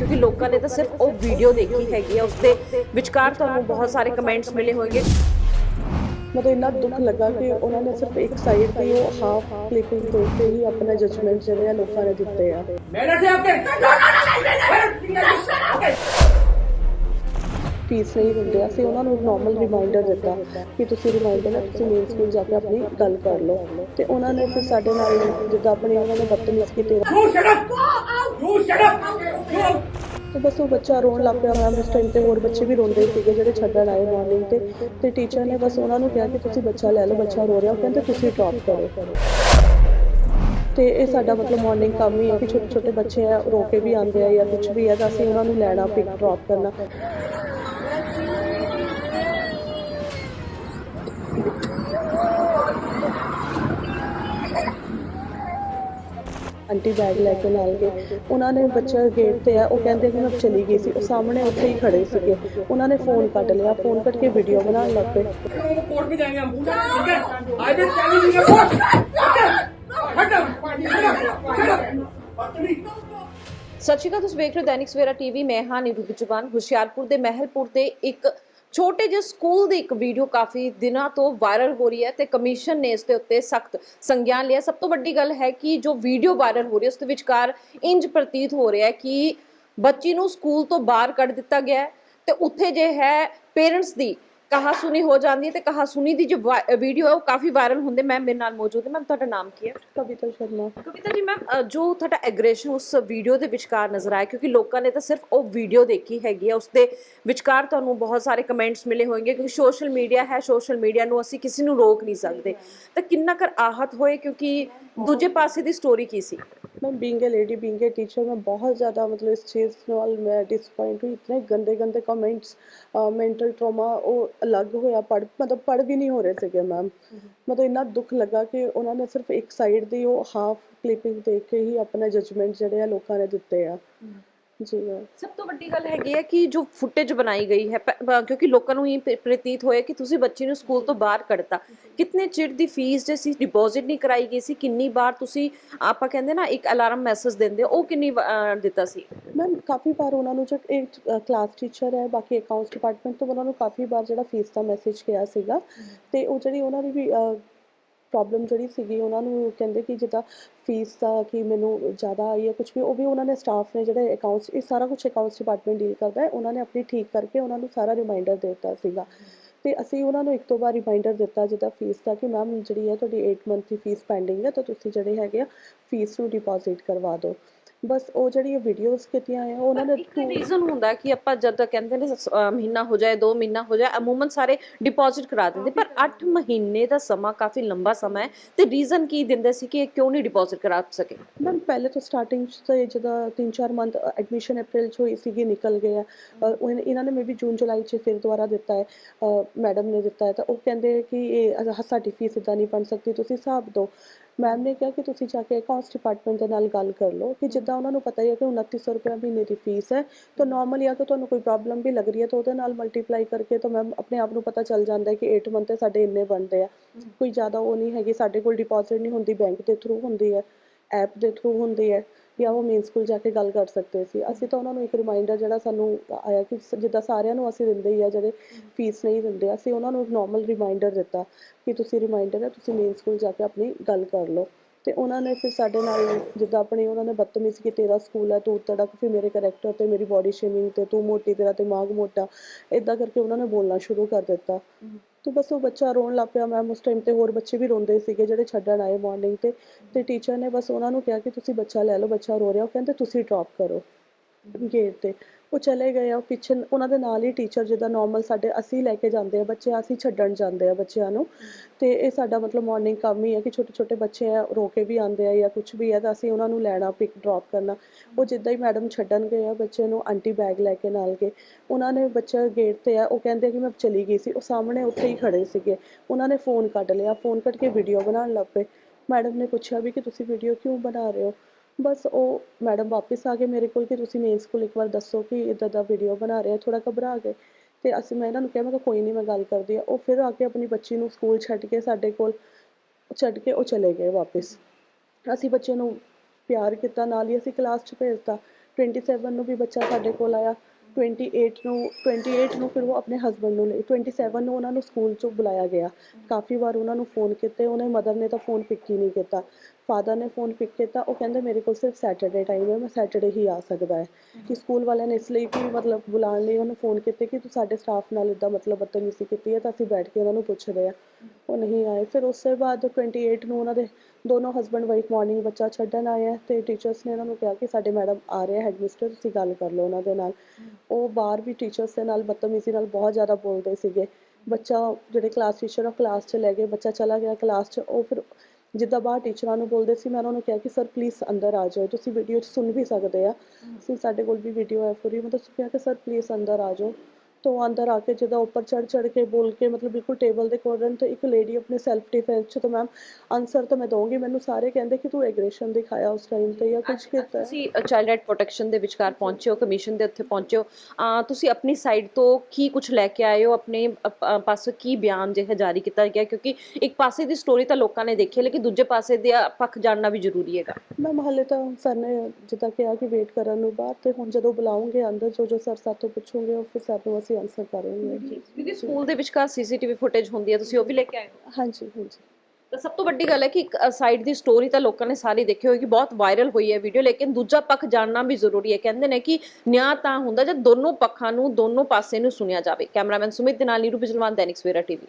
ਕਿਉਂਕਿ ਲੋਕਾਂ ਨੇ ਤਾਂ ਸਿਰਫ ਉਹ ਵੀਡੀਓ ਦੇਖੀ ਹੈਗੀ ਆ ਉਸ ਵਿਚਕਾਰ ਤੁਹਾਨੂੰ ਬਹੁਤ ਸਾਰੇ ਕਮੈਂਟਸ ਮਿਲੇ ਹੋਣਗੇ। ਮਤਲਬ ਇੰਨਾ ਦੁੱਖ ਲੱਗਾ ਕਿ ਉਹਨਾਂ ਨੇ ਸਿਰਫ ਇੱਕ ਸਾਈਡ ਤੇ ਉਹ ਹਾਫ ਕਲਿਪਿੰਗ ਤੋਂ ਤੇ ਹੀ ਆਪਣਾ ਜਜਮੈਂਟ ਜਿਹੜੇ ਆ ਲੋਕਾਂ ਨੇ ਦਿੱਤੇ ਆ। ਮੇਰੇ ਤੇ ਆਪਕੇ ਫੀਸ ਨਹੀਂ ਹੁੰਦੇ ਅਸੀਂ ਉਹਨਾਂ ਨੂੰ ਨਾਰਮਲ ਰਿਮਾਈਂਡਰ ਦਿੱਤਾ ਕਿ ਤੁਸੀਂ ਰਿਮਾਈਂਡਰ ਨਾਲ ਤੁਸੀਂ ਮੇਨ ਸਕੂਲ ਜਾ ਕੇ ਆਪਣੀ ਗੱਲ ਕਰ ਲਓ। ਤੇ ਉਹਨਾਂ ਨੇ ਫਿਰ ਸਾਡੇ ਨਾਲ ਜਿੱਦਾਂ ਆਪਣੀ ਉਹਨਾਂ ਨੇ ਬਦਤਮੀਜ਼ੀ ਕੀਤੀ। ਤੂੰ shut up You shut up! You ਤੇ ਬਸ ਉਹ ਬੱਚਾ ਰੋਣ ਲੱਗ ਪਿਆ ਮੈਮ ਉਸ ਟਾਈਮ ਤੇ ਹੋਰ ਬੱਚੇ ਵੀ ਰੋਂਦੇ ਸੀਗੇ ਜਿਹੜੇ ਛੱਡਣ ਆਏ ਮਾਰਨਿੰਗ ਤੇ। ਤੇ ਟੀਚਰ ਨੇ ਬਸ ਉਹਨਾਂ ਨੂੰ ਕਿਹਾ ਕਿ ਤੁਸੀਂ ਬੱਚਾ ਲੈ ਲਓ, ਬੱਚਾ ਰੋ ਰਿਹਾ। ਉਹ ਕਹਿੰਦੇ, ਤੁਸੀਂ ਡ੍ਰੌਪ ਕਰੋ। ਤੇ ਇਹ ਸਾਡਾ ਮਤਲਬ ਮਾਰਨਿੰਗ ਕੰਮ ਹੀ ਹੈ ਕਿ ਛੋਟੇ ਛੋਟੇ ਬੱਚੇ ਆ, ਰੋ ਕੇ ਵੀ ਆਉਂਦੇ ਆ ਜਾਂ ਕੁਝ ਵੀ ਹੈ ਤਾਂ ਅਸੀਂ ਉਹਨਾਂ ਨੂੰ ਲੈਣਾ ਪਿਕ ਡ੍ਰੌਪ ਕਰਨਾ। ਆਂਟੀ ਬੈਗ ਲੈ ਕੇ ਨਾਲ ਗਏ। ਉਹਨਾਂ ਨੇ ਬੱਚਾ ਗੇਟ ਤੇ ਆ, ਉਹ ਕਹਿੰਦੇ ਕਿ ਮੈਂ ਚਲੀ ਗਈ ਸੀ। ਉਹ ਸਾਹਮਣੇ ਉੱਥੇ ਹੀ ਖੜੇ ਸੀਗੇ। ਉਹਨਾਂ ਨੇ ਫੋਨ ਕੱਟ ਲਿਆ। ਫੋਨ ਕੱਟ ਕੇ ਵੀਡੀਓ ਬਣਾਉਣ ਲੱਗ ਪਏ। ਕੋਰਟ ਸਤਿ ਸ਼੍ਰੀ ਅਕਾਲ, ਤੁਸੀਂ ਵੇਖ ਰਹੇ ਹੋ ਦੈਨਿਕ ਸਵੇਰਾ ਟੀਵੀ। ਮੈਂ ਹਾਂ ਨਿਰੂਪ ਜਵਾਨ। ਹੁਸ਼ਿਆਰਪੁਰ ਦੇ ਮਹਿਲਪੁਰ ਤੇ ਇੱਕ ਛੋਟੇ ਜਿਹੇ ਸਕੂਲ ਦੀ ਇੱਕ ਵੀਡੀਓ ਕਾਫੀ ਦਿਨਾਂ ਤੋਂ ਵਾਇਰਲ ਹੋ ਰਹੀ ਹੈ ਤੇ ਕਮਿਸ਼ਨ ਨੇ ਇਸ ਦੇ ਉੱਤੇ ਸਖਤ ਸੰਗਿਆਨ ਲਿਆ। ਸਭ ਤੋਂ ਵੱਡੀ ਗੱਲ ਹੈ ਕਿ ਜੋ ਵੀਡੀਓ ਵਾਇਰਲ ਹੋ ਰਹੀ ਹੈ, ਉਸ ਦੇ ਵਿਚਕਾਰ ਇੰਜ ਪ੍ਰਤੀਤ ਹੋ ਰਿਹਾ ਹੈ ਕਿ ਬੱਚੀ ਨੂੰ ਸਕੂਲ ਤੋਂ ਬਾਹਰ ਕੱਢ ਦਿੱਤਾ ਗਿਆ ਹੈ ਤੇ ਉੱਥੇ ਜੇ ਹੈ ਪੇਰੈਂਟਸ ਦੀ ਕਹਾ ਸੁਣੀ ਹੋ ਜਾਂਦੀ ਹੈ ਤੇ ਕਹਾ ਸੁਣੀ ਦੀ ਜੋ ਵੀਡੀਓ ਹੈ ਉਹ ਕਾਫੀ ਵਾਇਰਲ ਹੁੰਦੇ ਮੈਂ ਮੇਰੇ ਨਾਲ ਮੌਜੂਦ ਹਾਂ। ਮੈਮ ਤੁਹਾਡਾ ਨਾਮ ਕੀ ਹੈ? ਕਵਿਤਾ ਸ਼ਰਮਾ। ਕਵਿਤਾ ਜੀ ਮੈਮ ਜੋ ਤੁਹਾਡਾ ਐਗਰੈਸ਼ਨ ਉਸ ਵੀਡੀਓ ਦੇ ਵਿਚਕਾਰ ਨਜ਼ਰ ਆਇਆ ਕਿਉਂਕਿ ਲੋਕਾਂ ਨੇ ਤਾਂ ਸਿਰਫ ਉਹ ਵੀਡੀਓ ਦੇਖੀ ਹੈਗੀ ਆ ਉਸ ਦੇ ਵਿਚਕਾਰ ਤੁਹਾਨੂੰ ਬਹੁਤ ਸਾਰੇ ਕਮੈਂਟਸ ਮਿਲੇ ਹੋਣਗੇ ਕਿਉਂਕਿ ਸੋਸ਼ਲ ਮੀਡੀਆ ਹੈ ਸੋਸ਼ਲ ਮੀਡੀਆ ਨੂੰ ਅਸੀਂ ਕਿਸੇ ਨੂੰ ਰੋਕ ਨਹੀਂ ਸਕਦੇ। ਤਾਂ ਕਿੰਨਾ ਕਰ ਆਹਤ ਹੋਏ ਕਿਉਂਕਿ ਦੂਜੇ ਪਾਸੇ ਦੀ ਸਟੋਰੀ ਕੀ ਸੀ? ਮੈਂ being a lady being a teacher ਮੈਂ ਬਹੁਤ ਜ਼ਿਆਦਾ ਮਤਲਬ ਇਸ ਚੀਜ਼ ਨਾਲ ਮੈਂ ਡਿਸਪਾਇੰਟ ਹੋਈ ਇਤਨੇ ਗੰਦੇ ਗੰਦੇ ਕਮੈਂਟਸ ਮੈਂਟਲ ਟਰੋਮਾ ਉਹ ਅਲੱਗ ਹੋਇਆ ਪੜ ਮਤਲਬ ਪੜ ਵੀ ਨਹੀਂ ਹੋ ਰਹੇ ਸੀਗੇ ਮੈਮ ਮਤਲਬ ਇੰਨਾ ਦੁੱਖ ਲੱਗਾ ਕਿ ਉਹਨਾਂ ਨੇ ਸਿਰਫ ਇੱਕ ਸਾਈਡ ਦੀ ਉਹ ਹਾਫ ਕਲਿੱਪਿੰਗ ਦੇਖ ਕੇ ਹੀ ਆਪਣਾ ਜਜਮੈਂਟ ਜਿਹੜੇ ਆ ਲੋਕਾਂ ਨੇ ਦਿੱਤੇ ਆ ਜੀ ਸਭ ਤੋਂ ਵੱਡੀ ਗੱਲ ਹੈਗੀ ਹੈ ਕਿ ਜੋ ਫੁਟੇਜ ਬਣਾਈ ਗਈ ਹੈ ਪ- ਕਿਉਂਕਿ ਲੋਕਾਂ ਨੂੰ ਇਹ ਪ੍ਰਤੀਤ ਹੋਇਆ ਕਿ ਤੁਸੀਂ ਬੱਚੀ ਨੂੰ ਸਕੂਲ ਤੋਂ ਬਾਹਰ ਕੱਢਤਾ। ਕਿੰਨੇ ਚਿਰ ਦੀ ਫੀਸ ਜੇ ਸੀ ਡਿਪੋਜ਼ਿਟ ਨਹੀਂ ਕਰਾਈ ਗਈ ਸੀ ਕਿੰਨੀ ਵਾਰ ਤੁਸੀਂ ਆਪਾਂ ਕਹਿੰਦੇ ਨਾ ਇੱਕ ਅਲਾਰਮ ਮੈਸੇਜ ਦਿੰਦੇ ਹੋ, ਉਹ ਕਿੰਨੀ ਵਾ- ਅਹ ਦਿੱਤਾ ਸੀ? ਮੈਮ ਕਾਫੀ ਵਾਰ ਉਹਨਾਂ ਨੂੰ ਜਦ ਇੱਕ ਕਲਾਸ ਟੀਚਰ ਹੈ ਬਾਕੀ ਅਕਾਊਂਟਸ ਡਿਪਾਰਟਮੈਂਟ ਤੋਂ ਉਹਨਾਂ ਨੂੰ ਕਾਫੀ ਵਾਰ ਜਿਹੜਾ ਫੀਸ ਦਾ ਮੈਸੇਜ ਗਿਆ ਸੀਗਾ ਤੇ ਉਹ ਜਿਹੜੀ ਉਹਨਾਂ ਦੀ ਵੀ ਪ੍ਰੋਬਲਮ ਜਿਹੜੀ ਸੀਗੀ, ਉਹਨਾਂ ਨੂੰ ਕਹਿੰਦੇ ਕਿ ਜਿੱਦਾਂ ਫੀਸ ਦਾ ਕਿ ਮੈਨੂੰ ਜ਼ਿਆਦਾ ਆਈ ਹੈ ਕੁਝ ਵੀ, ਉਹ ਵੀ ਉਹਨਾਂ ਨੇ ਸਟਾਫ ਨੇ ਜਿਹੜੇ ਅਕਾਊਂਟਸ ਇਹ ਸਾਰਾ ਕੁਝ ਅਕਾਊਂਟਸ ਡਿਪਾਰਟਮੈਂਟ ਡੀਲ ਕਰਦਾ ਹੈ। ਉਹਨਾਂ ਨੇ ਆਪਣੀ ਠੀਕ ਕਰਕੇ ਉਹਨਾਂ ਨੂੰ ਸਾਰਾ ਰਿਮਾਈਂਡਰ ਦੇ ਦਿੱਤਾ ਸੀਗਾ। ਤੇ ਅਸੀਂ ਉਹਨਾਂ ਨੂੰ ਇੱਕ ਤੋਂ ਵਾਰ ਰਿਮਾਈਂਡਰ ਦਿੱਤਾ ਜਿੱਦਾਂ ਫੀਸ ਦਾ ਕਿ ਮੈਮ ਜਿਹੜੀ ਹੈ ਤੁਹਾਡੀ 8 ਮੰਥ ਦੀ ਫੀਸ ਪੈਂਡਿੰਗ ਹੈ, ਤਾਂ ਤੁਸੀਂ ਜਿਹੜੇ ਹੈਗੇ ਆ ਫੀਸ ਨੂੰ ਡਿਪੋਜ਼ਿਟ ਕਰਵਾ ਦਿਓ। ਬਸ ਉਹ ਜਿਹੜੀ ਵੀਡੀਓਜ਼ ਕੀਤੀਆਂ ਆ ਉਹਨਾਂ ਨੇ ਇੱਕ ਰੀਜ਼ਨ ਹੁੰਦਾ ਕਿ ਆਪਾਂ ਜਦ ਤੱਕ ਕਹਿੰਦੇ ਨੇ ਸ- ਅਹ ਮਹੀਨਾ ਹੋ ਜਾਏ 2 ਮਹੀਨਾ ਹੋ ਜਾਏ ਅਮੂਮਨ ਸਾਰੇ ਡਿਪੋਜ਼ਿਟ ਕਰਾ ਦਿੰਦੇ ਪਰ 8 ਮਹੀਨੇ ਦਾ ਸਮਾਂ ਕਾਫੀ ਲੰਬਾ ਸਮਾਂ ਹੈ ਤੇ ਰੀਜ਼ਨ ਕੀ ਦਿੰਦੇ ਸੀ ਕਿ ਇਹ ਕਿਉਂ ਨਹੀਂ ਡਿਪੋਜ਼ਿਟ ਕਰਾ ਸਕੇ? ਮੈਮ ਪਹਿਲੇ ਤਾਂ ਸਟਾਰਟਿੰਗ 'ਚ ਤਾਂ ਇਹ ਜਦੋਂ 3-4 ਮੰਥ ਐਡਮਿਸ਼ਨ ਅਪ੍ਰੈਲ 'ਚ ਹੋਈ ਸੀਗੀ ਨਿਕਲ ਗਏ ਆ। ਉਹ ਇਹਨਾਂ- ਇਹਨਾਂ ਨੇ ਮੇਬੀ ਜੂਨ ਜੁਲਾਈ 'ਚ ਫਿਰ ਦੁਬਾਰਾ ਦਿੱਤਾ ਹੈ। ਮੈਡਮ ਨੇ ਦਿੱਤਾ ਹੈ ਤਾਂ ਉਹ ਕਹਿੰਦੇ ਕਿ ਇਹ ਸਾਡੀ ਫੀਸ ਇਦਾਂ ਨਹੀਂ ਬਣ ਸਕਦੀ ਤੁਸੀਂ ਹਿਸਾਬ ਦਿਓ। ਮੈਮ ਨੇ ਕਿਹਾ ਕਿ ਤੁਸੀਂ ਜਾ ਕੇ ਅਕਾਊਂਟਸ ਡਿਪਾਰਟਮੈਂਟ ਦੇ ਨਾਲ ਗੱਲ ਕਰ ਲਓ ਕਿ ਜਿੱਦਾਂ ਉਹਨਾਂ ਨੂੰ ਪਤਾ ਹੀ ਹੈ ਕਿ 2900 ਰੁਪਏ ਮਹੀਨੇ ਦੀ ਫੀਸ ਹੈ। ਤਾਂ ਨਾਰਮਲੀ ਆ ਕਿ ਤੁਹਾਨੂੰ ਕੋਈ ਪ੍ਰੋਬਲਮ ਵੀ ਲੱਗ ਰਹੀ ਹੈ ਤਾਂ ਉਹਦੇ ਨਾਲ ਮਲਟੀਪਲਾਈ ਕਰਕੇ ਤਾਂ ਮੈਮ ਆਪਣੇ ਆਪ ਨੂੰ ਪਤਾ ਚੱਲ ਜਾਂਦਾ ਹੈ ਕਿ 8 ਮੰਥ ਤੇ ਸਾਡੇ ਇੰਨੇ ਬਣਦੇ ਆ। ਕੋਈ ਜ਼ਿਆਦਾ ਉਹ ਨਹੀਂ ਹੈਗੀ ਸਾਡੇ ਕੋਲ ਡਿਪੋਜ਼ਿਟ ਨਹੀਂ ਹੁੰਦੀ ਬੈਂਕ ਦੇ ਥਰੂ ਹੁੰਦੀ ਹੈ ਐਪ ਦੇ ਥਰੂ ਹੁੰਦੀ ਹੈ। ਜਾਂ ਉਹ ਮੇਨ ਸਕੂਲ ਜਾ ਕੇ ਗੱਲ ਕਰ ਸਕਦੇ ਸੀ। ਅਸੀਂ ਤਾਂ ਉਹਨਾਂ ਨੂੰ ਇੱਕ ਰਿਮਾਈਂਡਰ ਜਿਹੜਾ ਸਾਨੂੰ ਆਇਆ ਕਿ ਜਿੱਦਾਂ ਸਾਰਿਆਂ ਨੂੰ ਅਸੀਂ ਦਿੰਦੇ ਹੀ ਆ, ਜਿਹੜੇ ਫੀਸ ਨਹੀਂ ਦਿੰਦੇ, ਅਸੀਂ ਉਹਨਾਂ ਨੂੰ ਇੱਕ ਨਾਰਮਲ ਰਿਮਾਈਂਡਰ ਦਿੱਤਾ ਕਿ ਤੁਸੀਂ ਰਿਮਾਈਂਡਰ ਹੈ, ਤੁਸੀਂ ਮੇਨ ਸਕੂਲ ਜਾ ਕੇ ਆਪਣੀ ਗੱਲ ਕਰ ਲਓ। ਤੇ ਉਹਨਾਂ ਨੇ ਫਿਰ ਸਾਡੇ ਨਾਲ ਜਿੱਦਾਂ ਆਪਣੀ ਉਹਨਾਂ ਨੇ ਬਦਤਮੀਜ਼ੀ ਕਿ ਤੇਰਾ ਸਕੂਲ ਹੈ ਤੂੰ ਤੜਕ ਫਿਰ ਮੇਰੇ ਕਰੈਕਟਰ ਤੇ ਮੇਰੀ ਬੋਡੀ ਸ਼ੇਮਿੰਗ ਤੇ ਤੂੰ ਮੋਟੀ ਤੇਰਾ ਦਿਮਾਗ ਮੋਟਾ ਇਦਾਂ ਕਰਕੇ ਉਹਨਾਂ ਨੇ ਬੋਲਣਾ ਸ਼ੁਰੂ ਕਰ ਦਿੱਤਾ। ਤੇ ਬਸ ਉਹ ਬੱਚਾ ਰੋਣ ਲੱਗ ਪਿਆ ਮੈਮ ਉਸ ਟਾਈਮ ਤੇ ਹੋਰ ਬੱਚੇ ਵੀ ਰੋਂਦੇ ਸੀਗੇ ਜਿਹੜੇ ਛੱਡਣ ਆਏ ਮਾਰਨਿੰਗ ਤੇ ਤੇ ਟੀਚਰ ਨੇ ਬਸ ਉਹਨਾਂ ਨੂੰ ਕਿਹਾ ਕਿ ਤੁਸੀਂ ਬੱਚਾ ਲੈ ਲਓ ਬੱਚਾ ਰੋ ਰਿਹਾ ਉਹ ਕਹਿੰਦੇ ਤੁਸੀਂ ਡ੍ਰੌਪ ਕਰੋ। ਗੇਟ ਤੇ। ਉਹ ਚਲੇ ਗਏ ਆ, ਉਹ ਪਿੱਛੇ ਉਹਨਾਂ ਦੇ ਨਾਲ ਹੀ ਟੀਚਰ ਜਿੱਦਾਂ ਨਾਰਮਲ ਸਾਡੇ ਅਸੀਂ ਲੈ ਕੇ ਜਾਂਦੇ ਆ ਬੱਚੇ, ਅਸੀਂ ਛੱਡਣ ਜਾਂਦੇ ਆ ਬੱਚਿਆਂ ਨੂੰ। ਤੇ ਇਹ ਸਾਡਾ ਮਤਲਬ ਮਾਰਨਿੰਗ ਕੰਮ ਹੀ ਹੈ ਕਿ ਛੋਟੇ ਛੋਟੇ ਬੱਚੇ ਆ, ਰੋ ਕੇ ਵੀ ਆਉਂਦੇ ਆ ਜਾਂ ਕੁਝ ਵੀ ਹੈ ਤਾਂ ਅਸੀਂ ਉਹਨਾਂ ਨੂੰ ਲੈਣਾ ਪਿਕ ਡ੍ਰੌਪ ਕਰਨਾ। ਉਹ ਜਿੱਦਾਂ ਹੀ ਮੈਡਮ ਛੱਡਣ ਗਏ ਆ ਬੱਚੇ ਨੂੰ, ਆਂਟੀ ਬੈਗ ਲੈ ਕੇ ਨਾਲ ਗਏ। ਉਹਨਾਂ ਨੇ ਬੱਚਾ ਗੇਟ ਤੇ ਆ, ਉਹ ਕਹਿੰਦੇ ਕਿ ਮੈਂ ਚਲੀ ਗਈ ਸੀ, ਉਹ ਸਾਹਮਣੇ ਉੱਥੇ ਹੀ ਖੜੇ ਸੀਗੇ। ਉਹਨਾਂ ਨੇ ਫੋਨ ਕੱਢ ਲਿਆ ਫੋਨ ਕੱਢ ਕੇ ਵੀਡੀਓ ਬਣਾਉਣ ਲੱਗ ਪਏ। ਮੈਡਮ ਨੇ ਪੁੱਛਿਆ ਵੀ ਕਿ ਤੁਸੀਂ ਵੀਡੀਓ ਕਿਉਂ ਬਣਾ ਰਹੇ ਹੋ? ਬਸ ਉਹ ਮੈਡਮ ਵਾਪਸ ਆ ਗਏ ਮੇਰੇ ਕੋਲ ਕਿ ਤੁਸੀਂ ਮੇਨ ਸਕੂਲ ਇੱਕ ਵਾਰ ਦੱਸੋ ਕਿ ਇਦਾਂ ਦਾ ਵੀਡੀਓ ਬਣਾ ਰਿਹਾ ਆ ਥੋੜਾ ਘਬਰਾ ਗਏ। ਤੇ ਅਸੀਂ ਮੈਂ ਇਹਨਾਂ ਨੂੰ ਕਿਹਾ, ਮੈਂ ਕਿਹਾ, ਕੋਈ ਨਹੀਂ ਮੈਂ ਗੱਲ ਕਰਦੀ ਆ ਉਹ ਫਿਰ ਆ ਕੇ ਆਪਣੀ ਬੱਚੀ ਨੂੰ ਸਕੂਲ ਛੱਡ ਕੇ ਸਾਡੇ ਕੋਲ, ਛੱਡ ਕੇ ਉਹ ਚਲੇ ਗਏ ਵਾਪਸ। ਅਸੀਂ ਬੱਚੇ ਨੂੰ ਪਿਆਰ ਕੀਤਾ, ਨਾਲ ਹੀ ਅਸੀਂ ਕਲਾਸ 'ਚ ਭੇਜਤਾ। 27 ਨੂੰ ਵੀ ਬੱਚਾ ਸਾਡੇ ਕੋਲ ਆਇਆ। 28 ਨੂੰ 28 ਨੂੰ ਫਿਰ ਉਹ ਆਪਣੇ ਹਸਬੰਡ ਨੂੰ ਲਈ। 27 ਨੂੰ ਉਹਨਾਂ ਨੂੰ ਸਕੂਲ ਚੋਂ ਬੁਲਾਇਆ ਗਿਆ। ਕਾਫੀ ਵਾਰ ਉਹਨਾਂ ਨੂੰ ਫੋਨ ਕੀਤੇ, ਉਹਨੇ ਮਦਰ ਨੇ ਤਾਂ ਫੋਨ ਪਿਕ ਹੀ ਨਹੀਂ ਕੀਤਾ। ਫਾਦਰ ਨੇ ਫੋਨ ਪਿਕ ਕੀਤਾ ਉਹ ਕਹਿੰਦੇ ਮੇਰੇ ਕੋਲ ਸਿਰਫ ਸੈਟਰਡੇ ਟਾਈਮ ਹੈ ਮੈਂ ਸੈਟਰਡੇ ਹੀ ਆ ਸਕਦਾ ਹੈ। ਕਿ ਸਕੂਲ ਵਾਲਿਆਂ ਨੇ ਇਸ ਲਈ ਕਿ ਮਤਲਬ ਬੁਲਾਉਣ ਲਈ ਉਹਨੂੰ ਫੋਨ ਕੀਤੇ ਕਿ ਤੂੰ ਸਾਡੇ ਸਟਾਫ ਨਾਲ ਇਦਾਂ ਮਤਲਬ ਬਦਤਮੀਜ਼ੀ ਕੀਤੀ ਹੈ ਤਾਂ ਅਸੀਂ ਬੈਠ ਕੇ ਉਹਨਾਂ ਨੂੰ ਪੁੱਛਦੇ ਆ ਉਹ ਨਹੀਂ ਆਏ। ਫਿਰ ਉਸ ਤੋਂ ਬਾਅਦ 28 ਨੂੰ ਉਹਨਾਂ ਦੇ ਦੋਨੋਂ ਹਸਬੰਡ ਵਾਈਫ ਮਾਰਨਿੰਗ ਬੱਚਾ ਛੱਡਣ ਆਏ ਆ ਤੇ ਟੀਚਰਸ ਨੇ ਉਹਨਾਂ ਨੂੰ ਕਿਹਾ ਕਿ ਸਾਡੇ ਮੈਡਮ ਆ ਰਹੇ ਆ ਹੈਡਮਿਸਟਰ ਤੁਸੀਂ ਗੱਲ ਕਰ ਲਓ ਉਹਨਾਂ ਦੇ ਨਾਲ। ਉਹ ਬਾਹਰ ਵੀ ਟੀਚਰਸ ਦੇ ਨਾਲ ਬਦਤਮੀਜ਼ੀ ਨਾਲ ਬਹੁਤ ਜ਼ਿਆਦਾ ਬੋਲਦੇ ਸੀਗੇ। ਬੱਚਾ ਜਿਹੜੇ ਕਲਾਸ ਟੀਚਰ ਆ ਕਲਾਸ 'ਚ ਲੈ ਗਏ ਬੱਚਾ ਚਲਾ ਗਿਆ ਕਲਾਸ 'ਚ ਉਹ ਫਿਰ ਜਿੱਦਾਂ ਬਾਹਰ ਟੀਚਰਾਂ ਨੂੰ ਬੋਲਦੇ ਸੀ ਮੈਂ ਉਹਨਾਂ ਨੂੰ ਕਿਹਾ ਕਿ ਸਰ ਪਲੀਜ਼ ਅੰਦਰ ਆ ਜਾਓ ਤੁਸੀਂ ਵੀਡੀਓ 'ਚ ਸੁਣ ਵੀ ਸਕਦੇ ਆ। ਸੀ ਸਾਡੇ ਕੋਲ ਵੀ ਵੀਡੀਓ ਹੈ ਪੂਰੀ ਮੈਂ ਤੁਸੀਂ ਕਿਹਾ ਕਿ ਸਰ ਪਲੀਜ਼ ਅੰਦਰ ਆ ਜਾਓ। ਤੋਂ ਅੰਦਰ ਆ ਕੇ ਜਦੋਂ ਉੱਪਰ ਚੜ ਚੜ ਕੇ ਬੋਲ ਕੇ ਮਤਲਬ ਬਿਲਕੁਲ ਟੇਬਲ ਦੇ ਕੋਲ ਤੇ ਇੱਕ ਲੇਡੀ ਆਪਣੇ ਸੈਲਫ ਡਿਫੈਂਸ ਚ ਤਾਂ ਮੈਮ ਆਨਸਰ ਤਾਂ ਮੈਂ ਦਊਂਗੀ ਮੈਨੂੰ ਸਾਰੇ ਕਹਿੰਦੇ ਕਿ ਤੂੰ ਐਗਰੈਸ਼ਨ ਦਿਖਾਇਆ ਉਸ ਟਾਈਮ ਤੇ ਜਾਂ ਕੁਝ ਕੀਤਾ। ਤੁਸੀਂ ਚਾਈਲਡ ਰਾਈਟ ਪ੍ਰੋਟੈਕਸ਼ਨ ਦੇ ਵਿਚਕਾਰ ਪਹੁੰਚੇ ਹੋ ਕਮਿਸ਼ਨ ਦੇ ਉੱਥੇ ਪਹੁੰਚੇ ਹੋ ਤੁਸੀਂ ਆਪਣੀ ਸਾਈਡ ਤੋਂ ਕੀ ਕੁਝ ਲੈ ਕੇ ਆਏ ਹੋ ਆਪਣੇ ਪਾਸੋਂ ਕੀ ਬਿਆਨ ਜਿਹੜਾ ਜਾਰੀ ਕੀਤਾ ਗਿਆ ਕਿਉਂਕਿ ਇੱਕ ਪਾਸੇ ਦੀ ਸਟੋਰੀ ਤਾਂ ਲੋਕਾਂ ਨੇ ਦੇਖੀ ਲੇਕਿਨ ਦੂਜੇ ਪਾਸੇ ਦਾ ਪੱਖ ਜਾਣਨਾ ਵੀ ਜ਼ਰੂਰੀ ਹੈਗਾ ਮੈਂ ਮਹੱਲੇ ਤਾਂ ਸਰ ਨੇ ਜਿੱਦਾਂ ਕਿਹਾ ਕਿ ਵੇਟ ਕਰਨ ਨੂੰ ਬਾਹਰ ਤੇ ਹੁਣ ਜਦੋਂ ਬੁਲਾਉਂਗੇ ਅੰਦਰ ਜੋ ਜੋ ਸਰ ਸਾਤੋਂ ਪੁੱਛੋਗੇ ਉਹ ਫਿਰ ਸਰ ਨੂੰ ਅਸੀਂ ਆਨਸਰ ਕਰਾਂਗੇ ਕਿਉਂਕਿ ਸਕੂਲ ਦੇ ਵਿਚਕਾਰ ਸੀਸੀਟੀਵੀ ਫੁਟੇਜ ਹੁੰਦੀ ਹੈ ਤੁਸੀਂ ਉਹ ਵੀ ਲੈ ਕੇ ਆਏ ਹੋ। ਹਾਂਜੀ ਹਾਂਜੀ। ਤਾਂ ਸਭ ਤੋਂ ਵੱਡੀ ਗੱਲ ਹੈ ਕਿ ਇੱਕ ਸਾਈਡ ਦੀ ਸਟੋਰੀ ਤਾਂ ਲੋਕਾਂ ਨੇ ਸਾਰੀ ਦੇਖੀ ਹੋਏਗੀ ਬਹੁਤ ਵਾਇਰਲ ਹੋਈ ਹੈ ਵੀਡੀਓ ਲੇਕਿਨ ਦੂਜਾ ਪੱਖ ਜਾਣਨਾ ਵੀ ਜ਼ਰੂਰੀ ਹੈ। ਕਹਿੰਦੇ ਨੇ ਕਿ ਨਿਆਂ ਤਾਂ ਹੁੰਦਾ ਜਦ ਦੋਨੋਂ ਪੱਖਾਂ ਨੂੰ ਦੋਨੋਂ ਪਾਸੇ ਨੂੰ ਸੁਣਿਆ ਜਾਵੇ। ਕੈਮਰਾਮੈਨ ਸੁਮਿਤ ਦੇ ਨਾਲ ਨੀਰੂ ਬਿਜਲਵਾਨ ਦੈਨਿਕ ਸਵੇਰਾ ਟੀਵੀ।